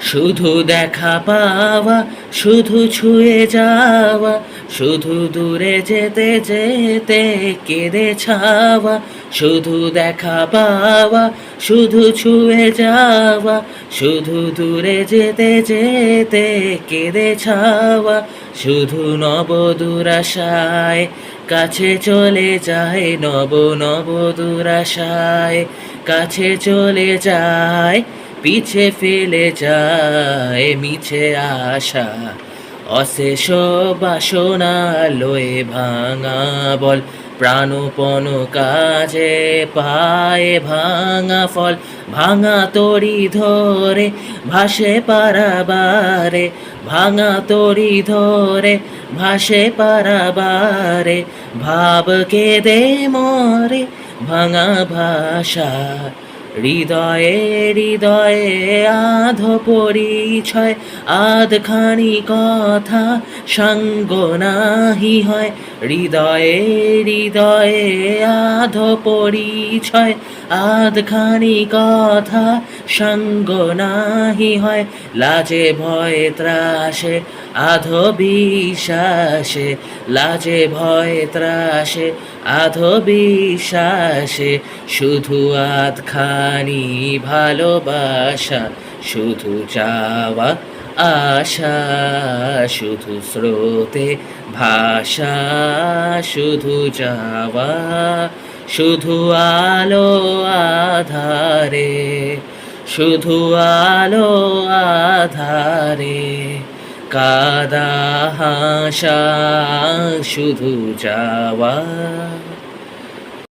শুধু দেখা পাওয়া, শুধু ছুঁয়ে যাওয়া, শুধু দূরে যেতে যেতে কেঁদে ছাওয়া, শুধু দেখা পাওয়া, শুধু ছুঁয়ে যাওয়া, শুধু দূরে যেতে যেতে কেঁদে ছাওয়া, শুধু নব দুরাশায় কাছে চলে যায় নব নব দুরাশায় কাছে চলে যায় পিছে ফেলে যায়, মিছে আশা। অশেষ বাসনা লয়ে ভাঙা বল, প্রাণপণ কাজে পায়ে ভাঙা ফল। ভাঙা তরি ধরে ভাসে পারাবারে, ভাঙা তরি ধরে ভাসে পারাবারে। ভাব কেঁদে মরে ভাঙা ভাষা। হৃদয়ে হৃদয়ে আধ পরিচয় আধখানি কথা সঙ্গ নাহি হয়। হৃদয়ে হৃদয়ে আধ পরিছয় আধখানি কথা সঙ্গ নাহি হয়, লাজে ভয়ে ত্রাসে, আধ বিশ্বাসে, লাজে ভয়ে ত্রাসে, আধ বিশ্বাসে, শুধু আধখানি ভালোবাসা, শুধু চাওয়া আশা, শুধু স্রোতে ভাষা, শুধু যাওয়া শুধু আলো আধারে শুধু আলো আধারে কাদা হাসা শুধু যাওয়া।